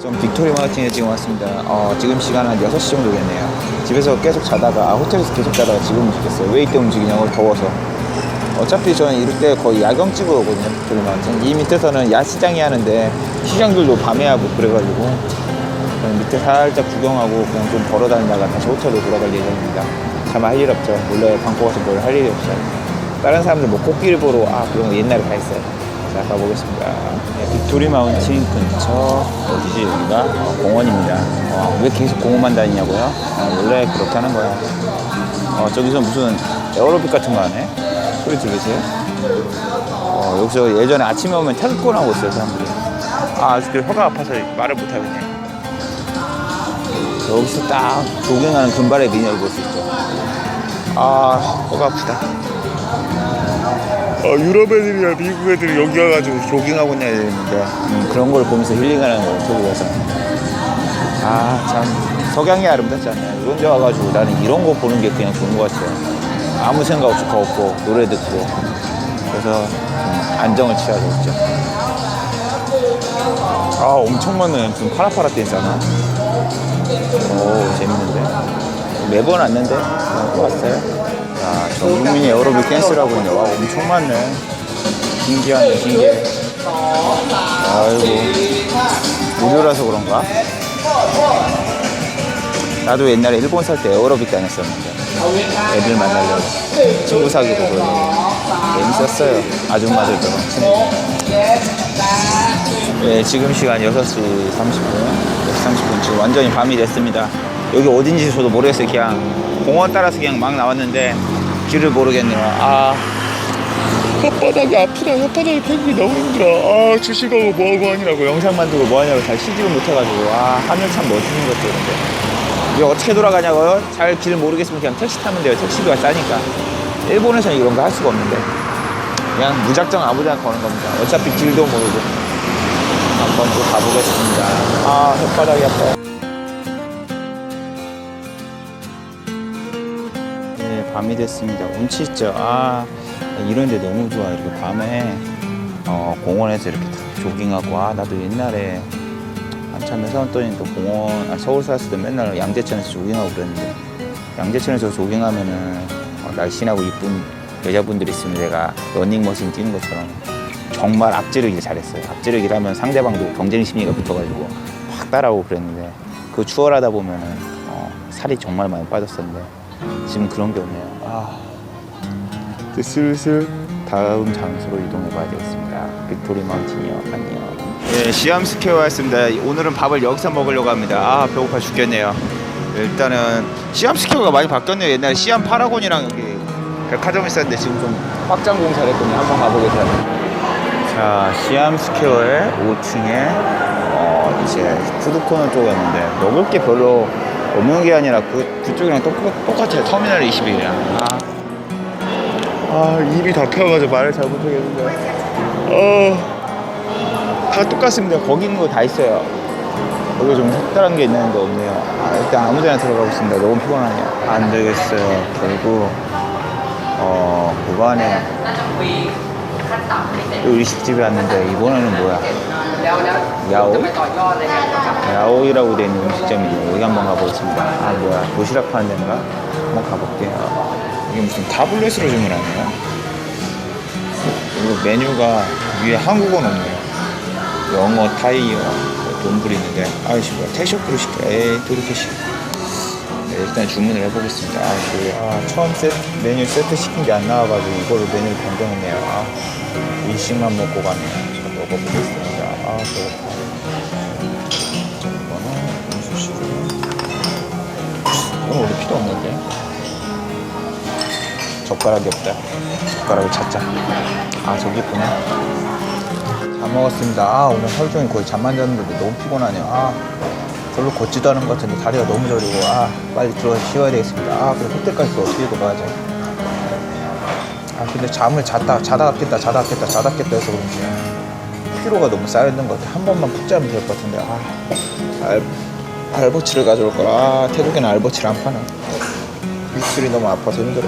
좀 빅토리 마운틴에 지금 왔습니다. 어, 지금 시간 한 6시 정도겠네요. 집에서 계속 자다가, 아, 호텔에서 계속 자다가 지금 움직였어요. 왜 이때 움직이냐고, 더워서. 어차피 저는 이럴 때 거의 야경 찍어 오거든요, 빅토리 마운틴. 이 밑에서는 야시장이 하는데, 시장들도 밤에 하고 그래가지고, 밑에 살짝 구경하고 그냥 좀 걸어 다니다가 다시 호텔로 돌아갈 예정입니다. 참할일 없죠. 원래 방콕에서 뭘 할 일이 없어요. 다른 사람들 뭐 꽃길 보러, 아, 그런 거 옛날에 다 했어요. 자, 가보겠습니다. 네, 빅토리 마운틴 근처, 어디지, 여기가? 어, 공원입니다. 어, 왜 계속 공원만 다니냐고요? 어, 원래 그렇게 하는 거야. 어, 저기서 무슨 에어로빅 같은 거 하네? 소리 들리세요? 어, 여기서 예전에 아침에 오면 태극권 하고 있어요, 사람들이. 아, 아직도 혀가 아파서 말을 못하겠네. 여기서 딱 조깅하는 금발의 미녀를 볼 수 있죠. 아, 혀가 아프다. 어, 유럽 애들이나 미국 애들이 여기 와가지고 조깅하고 있는 애들인데 음, 그런 걸 보면서 힐링하는 거예요, 저기 가서. 아, 참, 석양이 아름답지 않나요? 이런 데 와가지고 나는 이런 거 보는 게 그냥 좋은 것 같아요. 아무 생각 없이 걷고, 노래 듣고. 그래서 좀 안정을 취하죠, 진짜. 아, 엄청 많네. 좀 파라파라 댄스하나? 오, 재밌는데? 매번 왔는데? 또 왔어요? 야, 전국민이 에어로빅 댄스라고 있네. 와, 엄청 많네. 신기하네, 신기해. 아이고. 무료라서 그런가? 나도 옛날에 일본 살 때 에어로빅 다녔었는데. 애들 만나려고. 친구 사귀고 그러고. 재밌었어요. 아줌마들처럼. 네, 지금 시간 6시 30분. 30분. 지금 완전히 밤이 됐습니다. 여기 어딘지 저도 모르겠어요. 그냥 공원 따라서 그냥 막 나왔는데 길을 모르겠네요. 아. 혓바닥이 아프다. 혓바닥이 펴기 너무 힘들어. 아, 주식하고 뭐하고 하느라고 영상 만들고 뭐하냐고 잘 쉬지를 못해가지고. 아, 하늘 참 멋있는 이런데. 이게 어떻게 돌아가냐고요? 잘 길 모르겠으면 그냥 택시 타면 돼요. 택시비가 싸니까. 일본에서는 이런 거 할 수가 없는데. 그냥 무작정 아무데나 거는 겁니다. 어차피 길도 모르고. 한번 또 가보겠습니다. 아, 혓바닥이 아파 밤이 됐습니다. 운치 있죠? 아, 이런데 너무 좋아. 이렇게 밤에 어, 공원에서 이렇게 다 조깅하고. 아, 나도 옛날에 한참 회사 왔더니 또 공원, 아, 서울 살았을 때 맨날 양재천에서 조깅하고 그랬는데 양재천에서 조깅하면은 어, 날씬하고 이쁜 여자분들 있으면 내가 러닝머신 뛰는 것처럼 정말 앞지르기 잘했어요. 앞지르기를 하면 상대방도 경쟁 심리가 붙어가지고 확 따라오고 그랬는데 그 추월하다 보면은 어, 살이 정말 많이 빠졌었는데 지금 그런 게 없네요. 아, 이제 슬슬 다음 장소로 이동해 봐야 되겠습니다. 빅토리 마운틴이요. 안녕. 네, 시암 스퀘어 왔습니다. 오늘은 밥을 여기서 먹으려고 합니다. 아, 배고파 죽겠네요. 일단은 시암 스퀘어가 많이 바뀌었네요. 옛날에 시암 파라곤이랑 여기 백화점 있었는데 지금 좀 확장 공사를 했더니 한번 가보겠습니다. 자, 시암 스퀘어의 5층에 어, 이제 푸드코너 쪽이었는데 먹을 게 별로 없는 게 아니라 그, 그쪽이랑 똑, 똑같아요. 터미널 21이랑. 아, 아, 입이 다 펴가지고 말을 잘 못하겠는데. 어, 다 똑같습니다. 거기 있는 거 다 있어요. 여기 좀 색다른 게 있는데 없네요. 아, 일단 아무 데나 들어가겠습니다. 너무 피곤하네요. 안 되겠어요. 결국, 어, 무반에 또 일식집에 왔는데 이번에는 뭐야? 야오? 야오이라고 되어 있는 음식점이에요. 여기 한번 가보겠습니다. 아 뭐야 도시락 파는 데인가? 한번 가볼게요. 이게 무슨 타블렛으로 주문하네요. 그리고 메뉴가 위에 한국어는 없네요. 영어, 타이어, 돈불이 있는데 아이씨 뭐야 택시업으로 시켜. 에이 시켜. 네, 일단 주문을 해보겠습니다. 아, 그, 아, 처음 세트, 메뉴 세트 시킨 게 안 나와가지고 이거를 메뉴를 변경했네요. 아, 일식만 먹고 가네요. 자, 먹어보겠습니다. 아, 배고파. 이거는 음수식으로. 이건 원래 필요 없는데. 젓가락이 없다. 젓가락을 찾자. 아, 저기 있구나. 잘 먹었습니다. 아, 오늘 하루 종일 거의 잠만 잤는데 너무 피곤하네요. 아, 별로 걷지도 않은 것 같은데 다리가 너무 저리고 아 빨리 들어가서 쉬어야 되겠습니다 아 그래 호텔까지 또 어떻게 들어가야지 아 근데 잠을 잤다 자다가 깼다 자다가 깼다 자다가 깼다 해서 그런지 피로가 너무 쌓여있는 것 같아 한 번만 푹 자면 될 것 같은데 아 알, 알버치를 가져올 거라 아 태국에는 알버치를 안 파나 입술이 너무 아파서 힘들어